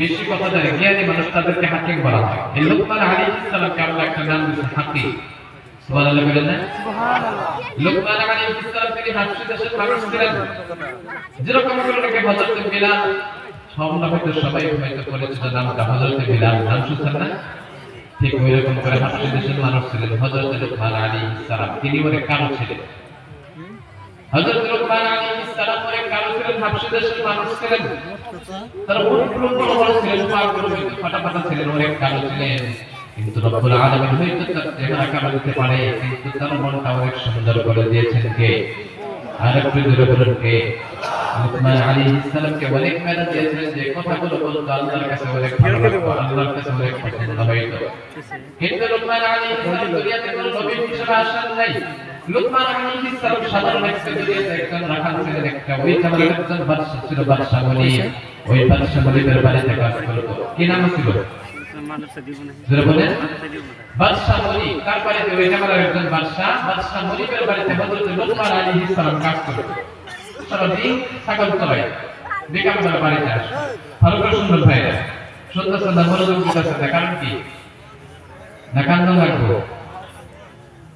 বেশি কথা জানে জ্ঞানী মানুষ তাদেরকে হাকিম বলা হয়। এই লোকমান আল্লাহ একটা নাম দিয়েছে হাকিম সুবহানাল্লাহ বলেন না? লোকমান আলাইহিস সালাম তিনি হাসি দেশের মানুষ ছিলেন। যেরকম করে ওনাকে হযরত বিলাল আমরা হয়তো সবাই হয়তো পরিচিত নামটা হযরত বিলাল। নাম শুনছেন না? ঠিক ওই রকম করে হাসি দেশের মানুষ ছিলেন হযরত লোকমান আলাইহিস সালাম। তিনি অনেক কালো ছিলেন। হযরত লোকমান আলাইহিস সালাম অনেক কালো ছিলেন হাসি দেশের মানুষ ছিলেন তার মুখগুলো বড় বড় ছিলেন পাগুলো হয়তো ফাটা ফাটা ছিলেন অনেক কালো ছিলেন কিন্তু রব্বুল আলামিন হয়তো তার চেহারা কালো করে লুকমান আলাইহিস সালাম সাধারণ একটা একজন রাখাল ছিলেন একটা ওই জামানার একজন বাদশা ছিল বাদশা বলি ওই বাদশা বলিদের বাড়িতে কাজ করতো। কি নাম ছিল? বাদশা বলি তার বাড়িতে? ওই জামানার একজন বাদশা। বাদশা বলিদের বাড়িতে হযরত লুকমান আলাইহিস সালাম কাজ করতো। সারাদিন ছাগল বেলা বাড়িতে আসে। করে শুনবেন ভাইরা। সুন্দর সুন্দর মনোযোগ দিতেছে কারণ কি? না কান্দ লাগবো।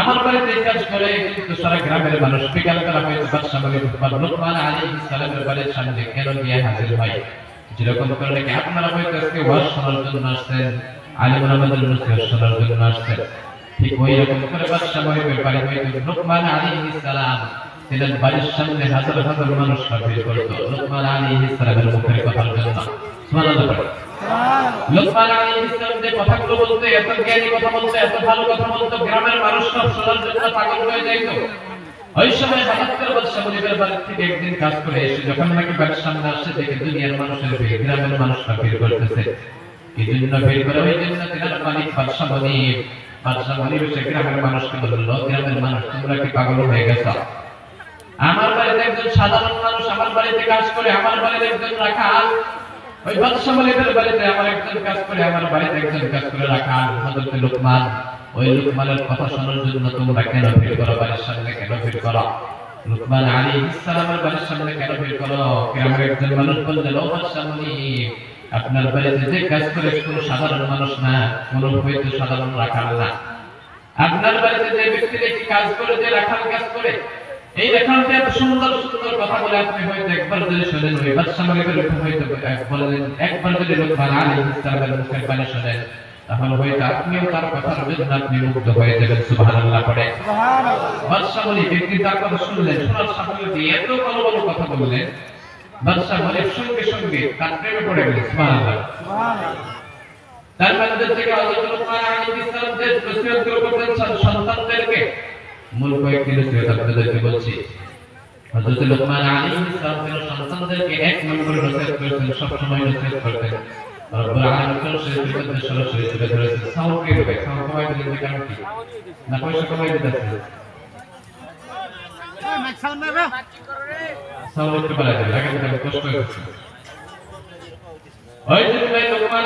আমার বাড়িতে এই কাজ করে, কিন্তু সারা গ্রামের মানুষ বিকাল বেলা হয়তো বাদশা পরিবার লোকমান আলাইহিস সালামের বাড়ির সামনে কেন গিয়ে হাজির হয়? যেরকম করে নাকি আপনারা হয়তো আজকে ওয়াজ শোনার জন্য আসছেন আলিমুল আমাদের নসিহত শোনার জন্য আসছেন। ঠিক ওই রকম করে বাদশা মহিবের বাড়ি হয়তো লোকমান আলাইহিস সালাম ছিলেন বাড়ির সামনে হাজার হাজার মানুষ ভিড় করতো। লোকমান আলাইহিস সালামের মুখের কথার জন্য। পড়ে লোকমান আলাইহিস কথাগুলো বলতে, এত জ্ঞানী কথা বলতে, এত ভালো কথা বলতো, গ্রামের মানুষ সব শোনার জন্য পাগল হয়ে যাইতো ওই সময় করে বাদশা মনিবের বাড়ি থেকে একদিন কাজ করে এসে যখন নাকি বাড়ির সামনে আসছে দেখে দুনিয়ার মানুষের ভিড়, গ্রামের মানুষরা ভিড় করতেছে। এই জন্য ভিড় করে ওই জন্য তিনার মালিক বাদশা মনিব বাদশা মনিব এসে গ্রামের মানুষকে বলল, গ্রামের মানুষ, তোমরা কি পাগল হয়ে গেছো? আমার বাড়িতে একজন সাধারণ মানুষ আমার বাড়িতে কাজ করে, আমার বাড়িতে একজন রাখাল ওই বাদশা মনিবের বাড়িতে আমার একজন কাজ করে, আমার বাড়িতে একজন কাজ করে রাখাল হযরত লোকমান। ওই লোকমানের কথা শোনার জন্য তোমরা কেন ভিড় করো, বাড়ির সামনে কেন ভিড় করো? লোকমান আলাইহিস সালামের বাড়ির সামনে কেন ভিড় করো? গ্রামের একজন মানুষ বললেন, ও আপনার বাড়িতে যে কাজ করে কোনো সাধারণ মানুষ না, কোনো হয়তো সাধারণ রাখাল না। আপনার বাড়িতে যে ব্যক্তি একটি কাজ করে, যে রাখাল কাজ করে এই রাখালটা এত সুন্দর সুন্দর কথা বলে আপনি হয়তো একবার যদি শোনেন ওই বাদশা মালিকের মুখে হয়তো বলেন একবার যদি লোকমান আলাইহিস সালামের মুখের পানি শোনেন তাহলে হয়তো আপনিও তার কথার জন্য আপনি মুগ্ধ হয়ে যাবেন সুবহানাল্লাহ পড়ে। বাদশা বলি ব্যক্তি তার কথা শুনলেন শোনার সাথে সাথে এত ভালো ভালো কথা বললেন বাদশা বলির সঙ্গে সঙ্গে তার প্রেমে পড়ে গেলেন সুবহানাল্লাহ। তার মধ্যে থেকে হযরত লোকমান আলাইহিস সালাম যে নসিহত করে সন্তানদেরকে মূল কয়েকটি নসিহত আপনাদেরকে বলছি। হযরত লোকমান আলাইহিস তার সন্তানদেরকে এক নম্বরে করেছেন সব সময় করতেন। রব্বুল আলামিন বিপদের সরাসরি তুলে ধরেছেন কে না থেকে কষ্ট লোকমান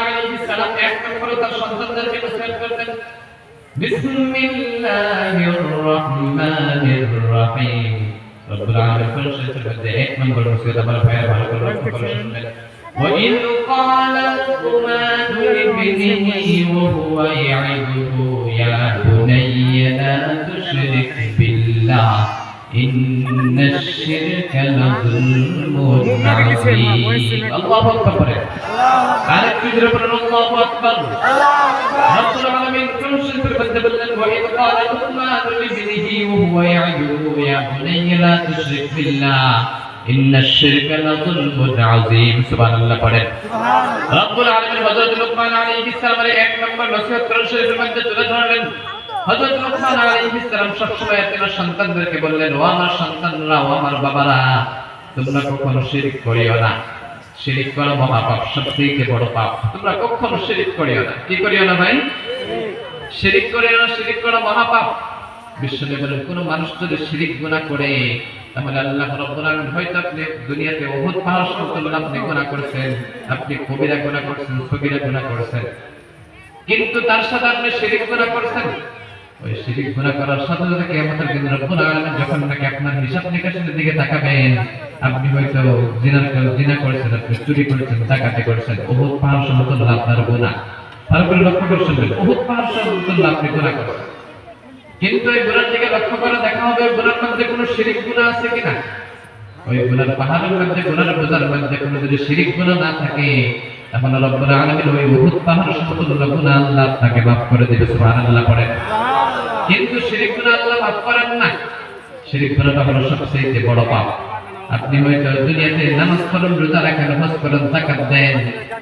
এক নম্বরে তার সন্তানদেরকে করতেন। بسم الله الرحمن الرحيم رب العالمين فرش تبدا ایک من سے دبل پیر بھائی کو رب فرش میں وإذ قالت قماد لابنه وهو يعده يا بني لا تشرك بالله إن الشرك لظلم عظيم الله أكبر আরেক ফিজরে আল্লাহু আকবার। রব্বুল আলামিন কোন শিল্পের মধ্যে বললেন ওয়াইদ ক্বালা লুকমান লিবনিহি ওয়া হুয়া ইয়াইদুহু ইয়া বুনাইয়া লা তুশরিক বিল্লাহ ইন্নাশ শিরকা লাযুলমুন আযীম। সুবহানাল্লাহ পড়েন। রব্বুল আলামিন হযরত লুকমান আলাইহিস সালামের এক নম্বর নসিহত কোরআন শরীফের মধ্যে তুলে ধরলেন? হযরত লুকমান আলাইহিস সালাম সবসময় তার সন্তানদেরকে বললেন ও আমার সন্তানরা ও আমার বাবারা তোমরা কখনো শিরক করিও না। শিরিক বড় পাপ। তোমরা কখনো শিরিক করিও না। কি করিও না ভাই? শিরিক করিও না শিরিক মানুষ যদি শিরিক গুনাহ করে, তাহলে আল্লাহ রাব্বুল হয়তো আপনি দুনিয়াতে আপনি করেছেন, আপনি কবিরা গুনাহ করেছেন সগীরা গুনাহ করেছেন। কিন্তু তার সাথে আপনি শিরিক গুনাহ করেছেন? ওই শিরিক গুনাহ করার সাথে সাথে কিয়ামতের রব্বুল আলামিন যখন নাকি আপনার হিসাব নিকাশের দিকে তাকাবেন আপনি হয়তো জিনার জিনা করেছেন আপনি চুরি করেছেন ডাকাতি করেছেন বহুত পাহাড় সমতুল্য আপনার গুনাহ ভালো লক্ষ্য করে শুনবেন বহুত পাহাড় সমতুল্য আপনি গুনাহ করেছেন কিন্তু এই গুনার দিকে লক্ষ্য করে দেখা হবে গুনার মধ্যে কোনো শিরিক গুনাহ আছে কিনা? ওই গুনার পাহাড়ের মধ্যে গুনার বোঝার মধ্যে কোনো যদি শিরিক গুনাহ না থাকে, তাহলে রব্বুল আলামিন ওই বহুত পাহাড় সমতুল্য গুনাহ আল্লাহ আপনাকে মাফ করে দিবে, সুবহানাল্লাহ পড়ে। কিন্তু শিরিক গুনাহ আল্লাহ মাফ করেন না। শিরিক গুনাহটা হলো সবচেয়ে বড় পাপ। আপনি হয়তো দুনিয়াতে নামাজ পড়েন, রোজা রাখেন, হজ করেন, যাকাত দেন,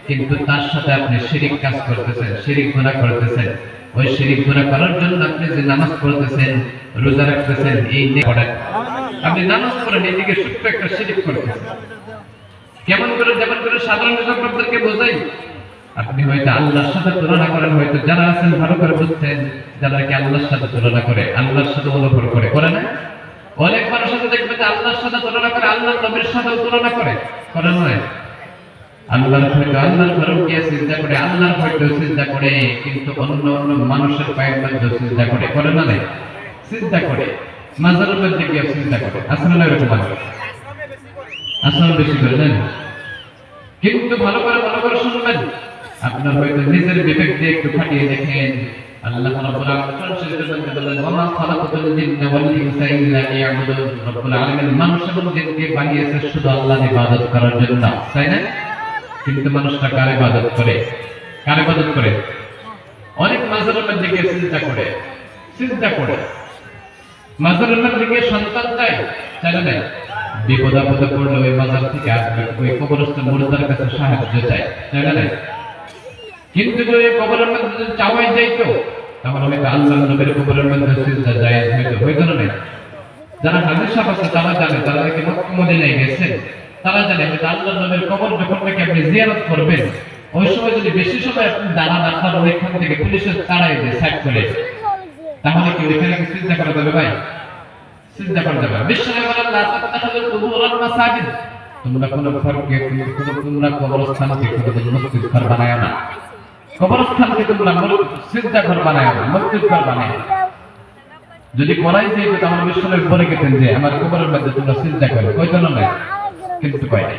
কিন্তু তার সাথে আপনি শিরিক কাজ করতেছেন, শিরিক গুনাহ করতেছেন। ওই শিরিক গুনাহ করার জন্য আপনি যে নামাজ পড়তেছেন, রোজা রাখতেছেন, এই নিয়ে পড়েন। আপনি নামাজ পড়েন, এদিকে ছোট্ট একটা শিরিক করতেছেন। কেমন করে, যেমন করে সাধারণ কৃষকদেরকে বোঝাই, আপনি হয়তো আল্লাহর সাথে তুলনা করেন, হয়তো যারা আছেন ভালো করে বুঝছেন যারা কি আল্লাহর সাথে তুলনা করে, আল্লাহর সাথে অনুভব করে করে না? অনেক মানুষ আছে দেখবে যে আল্লাহর সাথে তুলনা করে আল্লাহর নবীর সাথে তুলনা করে। করে নয় আল্লাহর হয়তো আল্লাহর গিয়ে সিজদা করে? আল্লাহর হয়তো সিজদা করে, কিন্তু অন্য অন্য মানুষের পায়ের মধ্যে সিজদা করে। করে না সিজদা করে। মাজারের মধ্যে গিয়ে সিজদা করে। আসলে না এরকম আসলে বেশি করে নেন কিন্তু ভালো করে ভালো করে শুনবেন। আপনার হয়তো নিজের বিবেক দিয়ে একটু খাটিয়ে দেখেন। আল্লাহ রাব্বুল তাই কিন্তু কার করে? অনেক চিন্তা করে। চিন্তা করে। সন্তান চায় চায় না? বিপদ আপদে পড়লে ওই মাজার থেকে আসবে, ওই কবরস্থ মুর্দার কাছে সাহায্য চায়, তাই না? কিন্তু যদি কবরের মধ্যে চাওয়াই যাইতো তাহলে নবীর কবরের মধ্যে সিজদা হয়তো হইতো না যারা তারা জানে তারা মক্কা মদিনায় তারা জানে আল্লাহ নবীর কবর যখন আপনি জিয়ারত করবেন ওই সময় যদি বেশি সময় আপনি ওইখান থেকে তাড়াই দেয় সাইড করে তাহলে কি কি চিন্তা করা যাবে ভাই চিন্তা করা যাবে বিশ্বনে বলেন তোমরা কোন ঘরকে তোমরা মসজিদ ঘর বানায় না কবরস্থানকে তোমরা চিন্তা ঘর বানায় মসজিদ ঘর বানায়। যদি করাই যাইবে তাহলে বিশ্বনে বলে গেছেন যে, আমার কবরের মধ্যে তোমরা চিন্তা করো কয়জন নাই? কিন্তু কয় নাই?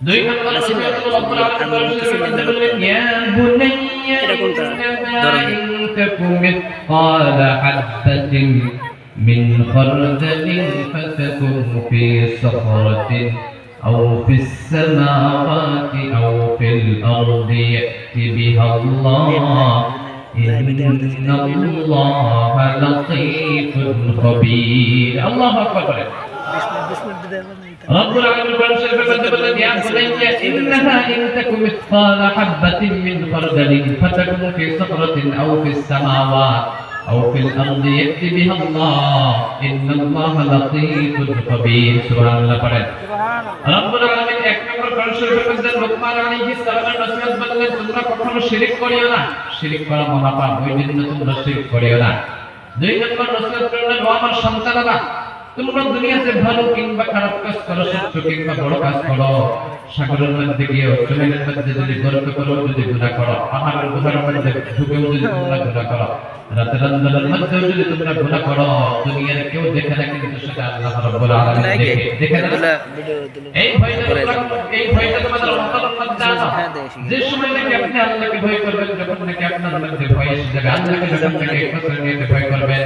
দুই নম্বর নসিহত হলো রব্বুল আলামিন বলেন বললেন ইয়া বুনাইয়া ইন্নামা ইন তাকুম মিথকাল হাববাতিন من خردل فتكن في صخرة أو في السماوات أو في الأرض يأت بها الله إن الله لطيف خبير الله أكبر رب العالمين قال شرف بدبل يا بني إنها إن تك مثقال حبة من خردل فتكن في صخرة أو في السماوات أو في الأرض يأتي بها الله إن الله لطيف خبير سبحان الله পড়েন রব্বুল আলামিন এক নম্বর কোরআন শরীফের মধ্যে লোকমান আলাইহিস সালামের নসিহত বললেন তোমরা কখনো শিরক করিও না শিরক করা মহাপাপ ওই জন্য তোমরা শিরক করিও না দুই নম্বর নসিহত করলেন ও আমার সন্তানেরা তোমরা দুনিয়াতে ভালো কিংবা খারাপ কাজ করো সত্য কিংবা বড় কাজ করো। সাগরের মধ্যে গিয়ে জমিনের মধ্যে যদি গর্ত করো যদি গুণা করো পাহাড়ের গুহার মধ্যে ঢুকেও যদি তোমরা গুণা করো রাতের আন্দোলনের মধ্যেও যদি তোমরা গুণা করো দুনিয়ার কেউ দেখে না কিন্তু সেটা আল্লাহ রাব্বুল আলামিন দেখে। দেখে। না? এগুলা ভিডিও দিলে এই ভয়টা এই ভয়টা তোমাদের অন্তরের মধ্যে আনো। যে সময় নাকি আপনি আল্লাহকে ভয় করবেন যখন নাকি আপনার মধ্যে ভয় এসে যাবে। আল্লাহকে যখন নাকি একমাত্র নিয়ে ভয় করবেন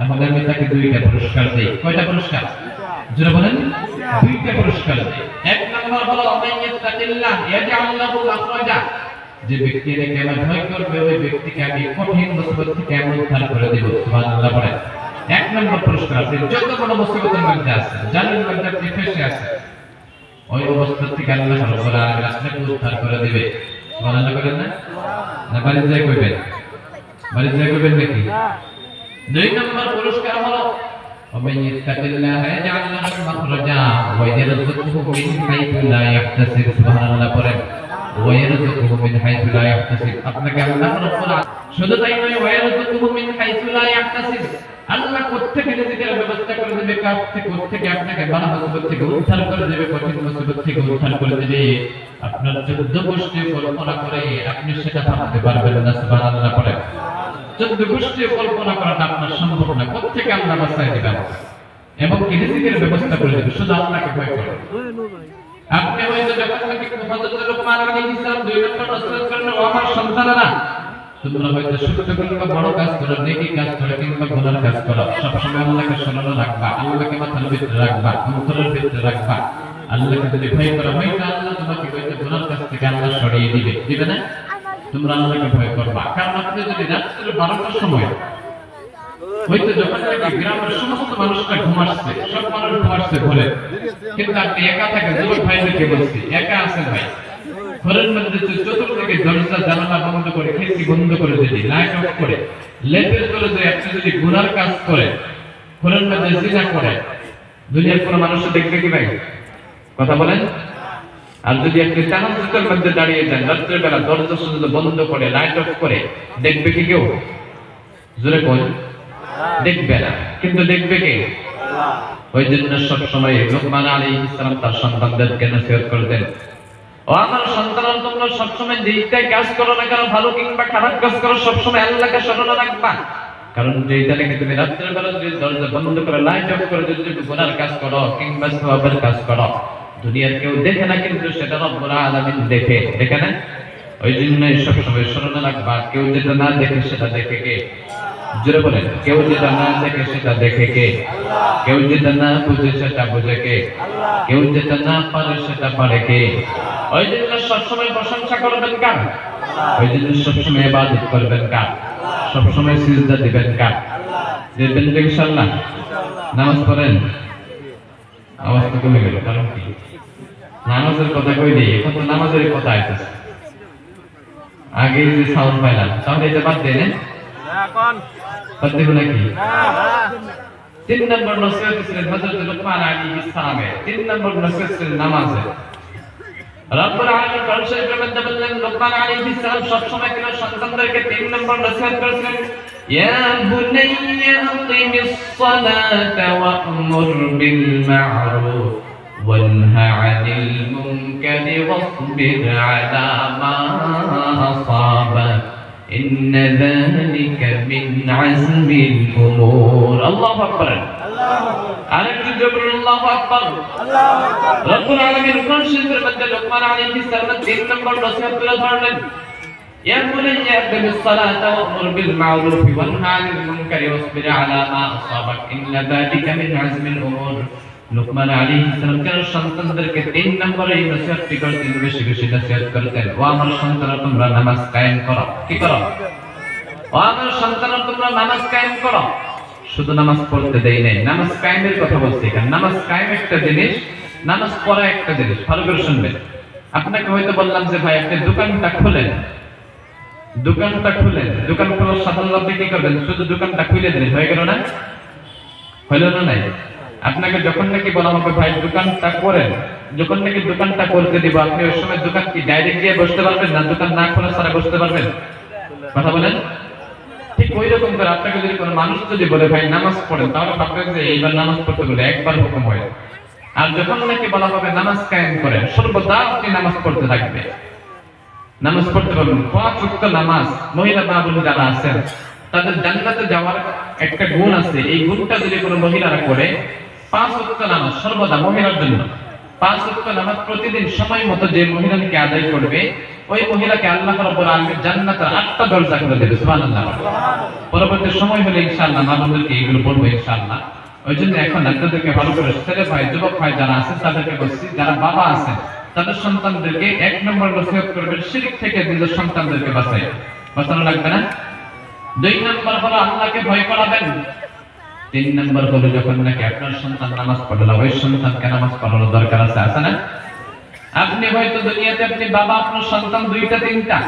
তাহলে আমি দুইটা পুরস্কার দেই। কয়টা পুরস্কার? জোরে বলেন। দুইটা পুরস্কার দেই। এক নম্বর হলো ওমান ইয়াত্তাকিল্লাহ ইয়াজআল লাহু মাখরাজা। যে ব্যক্তি এটাকে আমার ভয় করবে, ওই ব্যক্তিকে আমি কঠিন মুসিবত থেকে আমি উদ্ধার করে দেব। সুবহানাল্লাহ বলেন। এক নম্বর পুরস্কার আপনি যত বড় মুসিবতের মধ্যে আছেন জানেন মধ্যে আপনি ফেসে আছেন। ওই অবস্থা থেকে আল্লাহ রাব্বুল আলামিন আপনাকে উদ্ধার করে দিবে। সুবহানাল্লাহ করেন না? না, বাড়ি যাই কইবেন? বাড়ি যাই কইবেন নাকি? দুই নম্বর পুরস্কার হলো ومن يتق الله يجعل له مخرجا ويرزقه من حيث لا يحتسب سبحان الله পড়েন ويرزقه من حيث لا يحتسب আপনাকে আল্লাহ রাব্বুল আলামিন শুধু তাই নয় ويرزقه من حيث لا يحتسب আল্লাহ কোত্থেকে রিজিকের ব্যবস্থা করে দেবে কার থেকে কোত্থেকে আপনাকে বালা মুসিবত থেকে উদ্ধার করে দেবে কঠিন মুসিবত থেকে উদ্ধার করে দেবে আপনার চোদ্দ গোষ্ঠী কল্পনা করে আপনি সেটা ভাবতে পারবেন না সুবহানাল্লাহ পড়েন চোদ্দ গোষ্ঠী কল্পনা করাটা আপনার সম্ভব না কোথেকে আল্লাহ বাঁচায় দিবেন? এবং রিজিকের ব্যবস্থা করে দেবে শুধু আল্লাহকে ভয় করুন। আপনি হয়তো যখন নাকি হযরত লোকমান আলাইহিস সালাম দুই নম্বর নসিহত করেন, ও আমার সন্তানেরা তোমরা হয়তো ছোট কিংবা বড় কাজ করো, নেকি কাজ করো, কিংবা গুনার কাজ করো। সবসময় আল্লাহকে স্মরণে রাখবা, আল্লাহকে মাথার ভিতরে রাখবা, অন্তরের ভিতরে রাখবা। আল্লাহকে যদি ভয় করো, হয়তো আল্লাহ তোমাকে হয়তো গুনার কাছ থেকে আল্লাহ সরিয়ে দিবে। দিবে না? তোমরা আল্লাহকে ভয় করবা। কারণ আপনি যদি রাত্রে বারোটার সময় যখন গ্রামের সমস্ত মানুষরা ঘুমাচ্ছে সব মানুষ ঘুমাচ্ছে ঘরে। কিন্তু আপনি একা ভাইদেরকে বলছি, একা ভাই। ঘরের মধ্যে চতুর্দিকে দরজা জানালা বন্ধ করে, খিড়কি বন্ধ করে যদি লাইট অফ করে। লেপের তলে যদি আপনি যদি কাজ করে ঘরের মধ্যে করে, দুনিয়ার কোনো মানুষ দেখবে কি ভাই? কথা বলেন? আর যদি আপনি তাহাজ্জুদের মধ্যে দাঁড়িয়ে যান, রাত্রের বেলা দরজা শুধু বন্ধ করে লাইট অফ করে, দেখবে কি কেউ? জোরে কোন দেখবে না। কিন্তু দেখবে কে? ওই জন্য সব সময় লোকমান আলী ইসলাম তার সন্তানদেরকে নসিহত করতেন ও আমার সন্তান তোমরা সবসময় যেইটাই কাজ করো না কেন, ভালো কিংবা খারাপ কাজ করো, সবসময় আল্লাহকে স্মরণে রাখবা। কারণ যেইটা নাকি তুমি রাত্রের বেলা যদি দরজা বন্ধ করে লাইট অফ করে যদি গুনার কাজ করো, কিংবা সওয়াবের কাজ করো দুনিয়ার কেউ দেখে না কিন্তু সেটা রব্বুল আলামিন দেখে দেখে না? ওই জন্য সবসময় স্মরণে রাখবা, কেউ যেটা না দেখে সেটা দেখে কে? জোরে বলেন, কেউ যেটা না দেখে সেটা দেখে কে? কেউ যেটা না বুঝে সেটা বুঝে কে? কেউ যেটা না পারে সেটা পারে কে? ওই জন্য সবসময় প্রশংসা করবেন কার? ওই জন্য সবসময় ইবাদত করবেন কার? সবসময় সিজদা দিবেন কার? দিবেন তো ইনশাআল্লাহ। নামাজ পড়েন? আওয়াজ তো কমে গেল, কারণ কি? নামাজের কথা কই দিই? এখন তো নামাজের কথা আইতেছে। আগে যে সাউন্ড পাইলাম তাহলে এটা বাদ দেন বাদ দেবো নাকি? তিন নম্বর নসিহত ছিলেন হযরত লুকমান আলাইহিস সালামের তিন নম্বর নসিহত ছিলেন নামাজে। রব্বুল আলামিন কোরআন শরীফের মধ্যে বললেন লুকমান আলাইহিস সালাম সব সময় কেন সন্তানদেরকে তিন নম্বর নসিহত করেছিলেন। ইয়া বুনাইয়া আকিমিস সালাতা ওয়া'মুর বিল মা'রুফ। وانه عن المنكر واصبر على ما أصابك إن ذلك من عزم الأمور الله أكبر আরেকটু জবর আল্লাহু আকবার রব্বুল আলামিন কোরআন শরীফের মধ্যে লোকমান আলাইহিস সালাম তিন নম্বর নসিহত তুলে ধরলেন يا بني أقم الصلاة وأمر بالمعروف وانهى عن المنكر واصبر على ما أصابك إن ذلك من عزم الأمور লোকমান আলাইহিস সালাম কেন সন্তানদেরকে তিন নম্বরে এই নসিহতটি করতেন বেশি বেশি নসিহত করতেন ও আমার সন্তান তোমরা নামাজ কায়েম করো। কি করো? ও আমার সন্তান তোমরা নামাজ কায়েম করো। শুধু নামাজ পড়তে দেই নাই, নামাজ কায়েমের কথা বলছি এখানে। নামাজ কায়েম একটা জিনিস, নামাজ পড়া একটা জিনিস। ভালো করে শুনবেন। আপনাকে হয়তো বললাম যে ভাই, আপনি দোকানটা খুলেন। দোকানটা খুলেন। দোকান খোলার সাথে আপনি কি করবেন? শুধু দোকানটা খুলে দিলেন হয়ে গেল না? হইল না নাই? আপনাকে যখন নাকি বলা হবে, ভাই, দোকানটা করেন। যখন নাকি দোকানটা করতে দিব, আপনি ওই সময় দোকান কি ডাইরেক্ট গিয়ে বসতে পারবেন না দোকান না খোলা ছাড়া বসতে পারবেন? কথা বলেন? ঠিক ওই রকম করে আপনাকে যদি কোনো মানুষ যদি বলে, ভাই, নামাজ পড়েন, তাহলে যে এইবার নামাজ পড়তে বলে একবার হুকুম হয়। আর যখন নাকি বলা হবে, নামাজ কায়েম করেন, সর্বদা আপনি নামাজ পড়তে নামাজ পড়তে পারবেন। পাঁচ নামাজ, মহিলা বোন যারা আছেন, তাদের জান্নাতে যাওয়ার একটা গুণ আছে। এই গুণটা যদি কোনো মহিলারা করে পাঁচ ওয়াক্ত নামাজ সর্বদা মহিলার জন্য। পাঁচ ওয়াক্ত নামাজ প্রতিদিন সময় মতো যে মহিলাকে আদায় করবে, ওই মহিলাকে আল্লাহ রাব্বুল আলামিন জান্নাতের আটটা দরজা করে দেবে, সুবহানাল্লাহ। পরবর্তী সময় হলে ইনশাআল্লাহ আমাদেরকে এগুলো বলব ইনশাআল্লাহ। ওই জন্য এখন আপনাদেরকে ভালো করে ছেলে ভাই, যুবক ভাই যারা আছেন তাদেরকে বলছি, যারা বাবা আছেন, তাদের সন্তানদেরকে এক নম্বর নসিহত করবেন, শিরিক থেকে নিজের সন্তানদেরকে বাঁচাই বাঁচানো লাগবে না? দুই নম্বর হলো আল্লাহকে ভয় করাবেন। তিন নম্বর হলো যখন নাকি আপনার সন্তান নামাজ পড়ল ওই সন্তানকে নামাজ পড়ানোর দরকার আছে আছে না? আপনি হয়তো দুনিয়াতে আপনি বাবা, আপনার সন্তান দুইটা, তিনটা।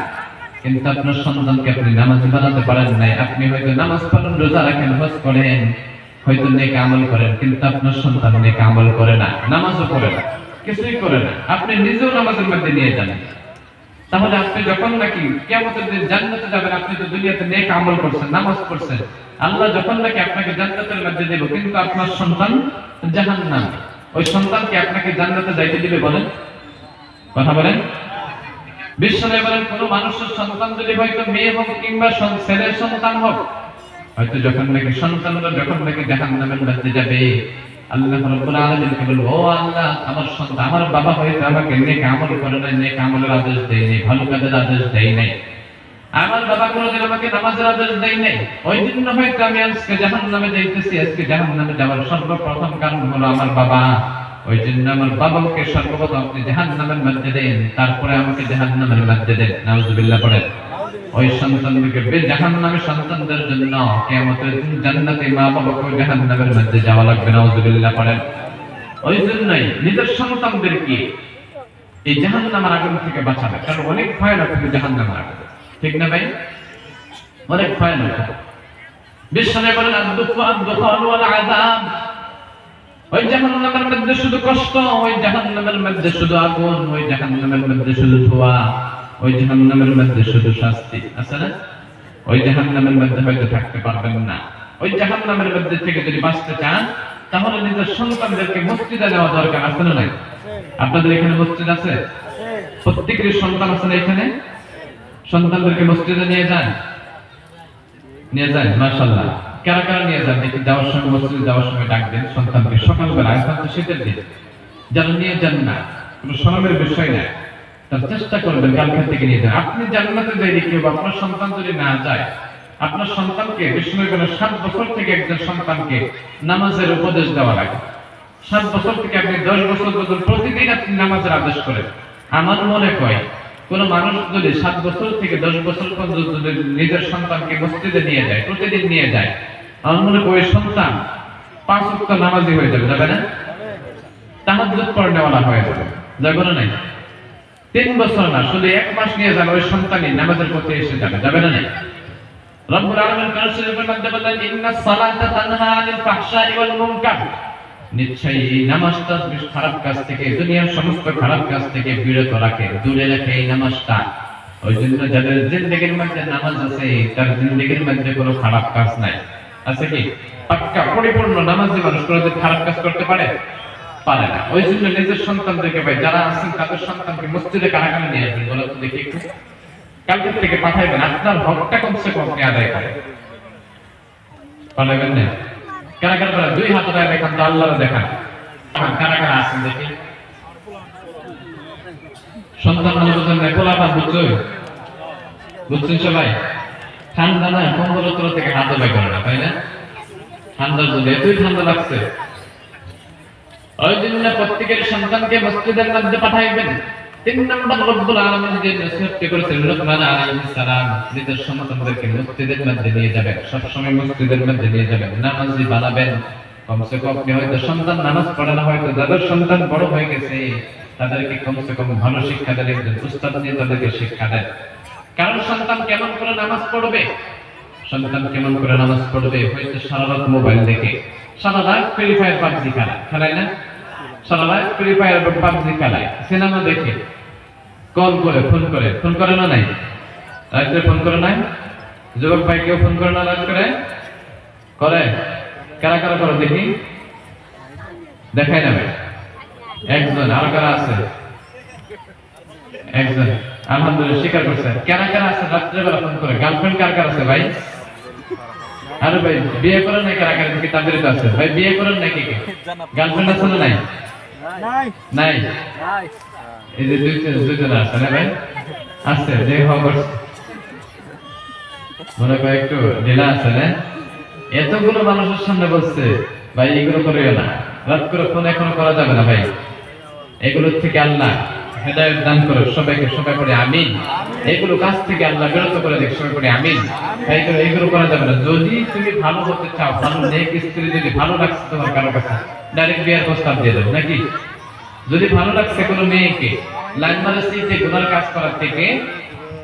কিন্তু আপনার সন্তানকে আপনি নামাজ বানাতে পারেন নাই, আপনি হয়তো নামাজ পড়েন, রোজা রাখেন, হজ করেন, হয়তো নেক আমল করেন, কিন্তু আপনার সন্তান নেক আমল করে না, নামাজও করে না, কিছুই করে না। আপনি নিজেও নামাজের মধ্যে নিয়ে যান। তাহলে আপনি যখন নাকি কিয়ামতের দিন জান্নাতে যাবেন, আপনি তো দুনিয়াতে নেক আমল করছেন, নামাজ পড়ছেন। আল্লাহ যখন নাকি আপনাকে জান্নাতের মধ্যে দেব, কিন্তু আপনার সন্তান জাহান্নাম। ওই সন্তানকে আপনাকে জান্নাতে যাইতে দিবে বলেন? কথা বলেন। বিশ্বনে বলেন কোন মানুষের সন্তান যদি হয়তো মেয়ে হোক কিংবা ছেলের সন্তান হোক, হয়তো যখন নাকি সন্তানরা যখন নাকি জাহান্নামের মধ্যে যাবে আমার বাবা আমাকে করে নাই আদেশ দেয় নাই, ভালো কাজের আদেশ দেয় নাই। আমার বাবা আমাকে নামাজের আদেশ দেয় নাই। ওই জন্য হয়তো আমি আজকে জাহান্নামে যাইতেছি, আজকে জাহান্নামে যাওয়ার সর্বপ্রথম কারণ হলো আমার বাবা। ওই জন্য আমার বাবাকে সর্বপ্রথম আপনি জাহান্নামের মধ্যে দেন, তারপরে আমাকে জাহান্নামের মধ্যে দেন। নাউজুবিল্লাহ পড়েন। ওই সন্তানদেরকে বে জাহান্নামে সন্তানদের জন্য। কিয়ামতের দিন জান্নাতে মা বাবাকে জাহান্নামের মধ্যে যাওয়া লাগবে না নাউজুবিল্লাহ পড়েন। ওই জন্যই নিজের সন্তানদেরকে এই জাহান্নামের আগুন থেকে বাঁচাবে। কারণ অনেক ভয়ানক কিন্তু জাহান্নামের আগুন ঠিক না ভাই? অনেক ভয়ানক বিশ্বনে বলেন আযাব। ওই জাহান্নামের মধ্যে শুধু কষ্ট, ওই জাহান্নামের মধ্যে শুধু আগুন, ওই জাহান্নামের মধ্যে শুধু ধোঁয়া। ওই জাহান্নামের মধ্যে শুধু শাস্তি আছে না? ওই জাহান্নামের মধ্যে হয়তো থাকতে পারবেন না। ওই জাহান্নামের মধ্যে থেকে যদি বাঁচতে চান, তাহলে নিজের সন্তানদেরকে মসজিদে নেওয়া দরকার আছে না আপনাদের এখানে মসজিদ আছে? প্রত্যেকের সন্তান আছে না এখানে? সন্তানদেরকে মসজিদে নিয়ে যান। নিয়ে যান মাশাল্লাহ কারা কারা নিয়ে যান? দেখি, যাওয়ার সময় মসজিদে যাওয়ার সময় ডাক দেন, সন্তানকে সকালবেলা এখন তো শীতের দিন যারা নিয়ে যান না, কোনো সরমের বিষয় না চেষ্টা করবেন কালকা থেকে নিয়ে যান। আপনি জান্নাতে যাই কেউ আপনার সন্তান যদি না যায়, আপনার সন্তানকে বিষ্ণু কোনো সাত বছর থেকে একজন সন্তানকে নামাজের উপদেশ দেওয়া লাগে। সাত বছর থেকে আপনি দশ বছর পর্যন্ত প্রতিদিন আপনি নামাজের আদেশ করেন। আমার মনে হয়, কোন মানুষ যদি সাত বছর থেকে দশ বছর পর্যন্ত যদি নিজের সন্তানকে মসজিদে নিয়ে যায়, প্রতিদিন নিয়ে যায়, আমার মনে হয় সন্তান পাঁচ ওয়াক্ত নামাজি হয়ে যাবে যাবে না? তাহাজ্জুদ পড়নেওয়ালা হয়ে যাবে। যাবে নাই? তিন বছর না, শুধু এক মাস নিয়ে যাবে, ওই সন্তানই নামাজের পথে এসে যাবে যাবে না রব্বুল আলামিন কোরআন শরীফের মধ্যে বলেন সালাতা তানহা আনিল ওয়াল মুনকার। নিশ্চয়ই এই নামাজটা খারাপ কাজ থেকে, দুনিয়ার সমস্ত খারাপ কাজ থেকে বিরত রাখে, দূরে রাখে এই নামাজটা। ওই জন্য যাদের জিন্দগির মধ্যে নামাজ আছে, তার জিন্দগির মধ্যে কোনো খারাপ কাজ নাই। আছে কি? পাক্কা, পরিপূর্ণ নামাজি মানুষ কোনোদিন খারাপ কাজ করতে পারে? পারে না। ওই জন্য নিজের সন্তানদেরকে ভাই, যারা আছেন তাদের সন্তানকে মসজিদে কারাগারে নিয়ে আসবেন বলে তো দেখি একটু। কালকে থেকে পাঠাইবেন, আপনার হকটা কমসে কম আদায় পাঠাবেন না? কারা কারা দুই হাত দেখান, তো দেখান। কারা কারা আছেন দেখি। সন্তান মানে বুঝেন না কোলাপা বুঝছ বুঝছেন সবাই? ঠান্ডা না কম্বল থেকে হাত উঠায় করে না, তাই না? ঠান্ডার জন্য এতই ঠান্ডা লাগছে। ওই জন্য প্রত্যেকের সন্তানকে মসজিদের মধ্যে পাঠাইবেন। তিন নম্বর রব্বুল আলামিন যে করেছেন লোকমান আলাইহিস সালাম, নিজের সন্তানদেরকে মসজিদের মধ্যে নিয়ে যাবেন। সব সময় মসজিদের মধ্যে নিয়ে যাবেন। বানাবেন। কমসে কম আপনি হয়তো সন্তান নামাজ পড়ে না, হয়তো যাদের সন্তান বড় হয়ে গেছে, তাদেরকে কমসে কম ভালো শিক্ষা দেন, একজন উস্তাদ দিয়ে তাদেরকে শিক্ষা দেন। কারণ সন্তান কেমন করে নামাজ পড়বে? সন্তান কেমন করে নামাজ পড়বে? হয়তো সারা রাত মোবাইল দেখে। সারা রাত ফ্রি ফায়ার পাবজি খেলা। খেলায় না? সারা ফ্রি ফায়ার পাবজি খেলায়। সিনেমা দেখে। কল করে ফোন করে। ফোন করে না নাই? রাত্রে ফোন করে নাই? যুবক ভাই কেউ ফোন করে না রাত করে? করে? কারা কারা করে দেখি? দেখাই না একজন, আর কারা আছে? একজন। আলহামদুলিল্লাহ স্বীকার করছে। কারা কারা আছে? রাত্রেবেলা ফোন করে। গার্লফ্রেন্ড কার কার আছে ভাই? আরে ভাই, বিয়ে করেন নাকি কারা কারা? তাদের তো আছে ভাই, বিয়ে করেন নাকি গার্লফ্রেন্ড আছে না নাই? নাই। এই যে দুইজন দুইজন আছে না ভাই? আছে যে খবর মনে করে একটু ঢিলা আছে না? এতগুলো মানুষের সামনে বলছে ভাই এগুলো করিও না। রাত করে ফোন এখনও করা যাবে না ভাই। এগুলোর থেকে আল্লাহ হেদায়ত দান করে, সবাইকে সবাই করে আমিন। এগুলো কাছ থেকে আল্লাহ বিরত করে দেখ সবাই করে আমিন। তাই তো এগুলো করা যাবে না। যদি তুমি ভালো হতে চাও, ভালো নেক স্ত্রী যদি ভালো লাগছে তোমার কারও কাছে ডাইরেক্ট বিয়ার প্রস্তাব দিয়ে দেবে, নাকি? যদি ভালো লাগছে কোনো মেয়েকে, লাইন মারাসি যে গুনার কাজ করার থেকে,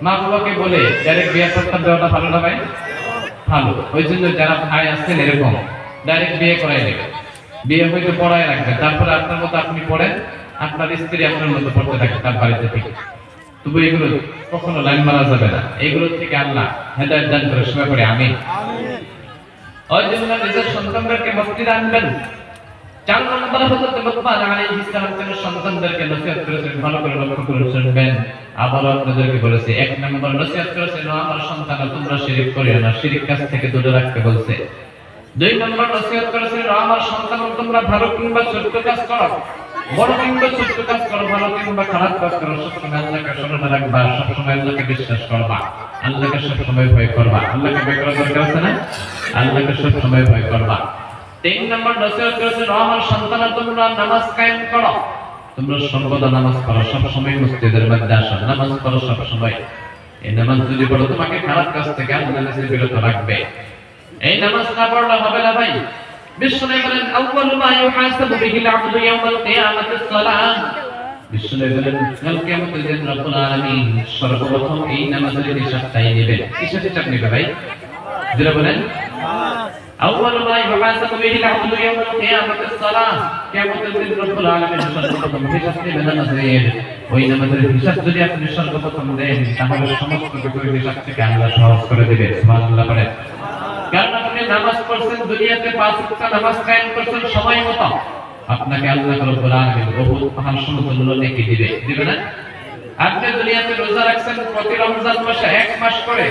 মা বাবাকে বলে ডাইরেক্ট বিয়ার প্রস্তাব দেওয়াটা ভালো না ভাই? ভালো। ওই জন্য যারা ভাই আসছেন এরকম ডাইরেক্ট বিয়ে করাই দেবে বিয়ে হয়তো পড়ায় রাখবে। তারপরে আপনার মতো আপনি পড়েন আপনার স্ত্রী আপনার মতো পড়তে থাকে তার বাড়িতে থেকে। তবু এগুলো কখনো লাইন মারা যাবে না। এগুলো থেকে আল্লাহ হেদায়ত দান করে সবাই করে আমি জন্য নিজের সন্তানদেরকে মসজিদে আনবেন। চার নম্বর হযরত লুকমান আলাইহিস সালাম তিনি সন্তানদেরকে নসিহত করেছেন ভালো করে লক্ষ্য করে শুনবেন। আবার আপনাদেরকে বলেছে এক নম্বর নসিহত করেছেন আমার সন্তান তোমরা শিরিক করিও না শিরিক কাজ থেকে দূরে রাখতে বলছে। দুই নম্বর নসিহত করেছেন আমার সন্তান তোমরা ভালো কিংবা ছোট্ট কাজ করো। করো করো, সবসময় সবসময় সবসময় সবসময় তোমরা করো। সর্বদা নামাজ পড়ো সব সময় মসজিদের মধ্যে আসো, নামাজ পড়ো সব সময় এই নামাজ যদি পড়ো, তোমাকে খারাপ কাজ থেকে আল্লাহ বিরত রাখবে। এই নামাজ না পড়লে হবে না ভাই। সর্বপ্রথম ওই নামাজের হিসাব যদি আপনি সর্বপ্রথম দেন, তাহলে সমস্ত বিষয় হিসাব থেকে সহজ করে দেবে। নামাজ পড়ছেন, দুনিয়াতে পাঁচ ওয়াক্ত নামাজ কায়েম করছেন, সময় মতো। আপনাকে আল্লাহ রব্বুল আলামিন বহুত মহান সমতুল্য নেকি দিবে। দিবে না? আপনি দুনিয়াতে রোজা রাখছেন, প্রতি রমজান মাসে এক মাস করে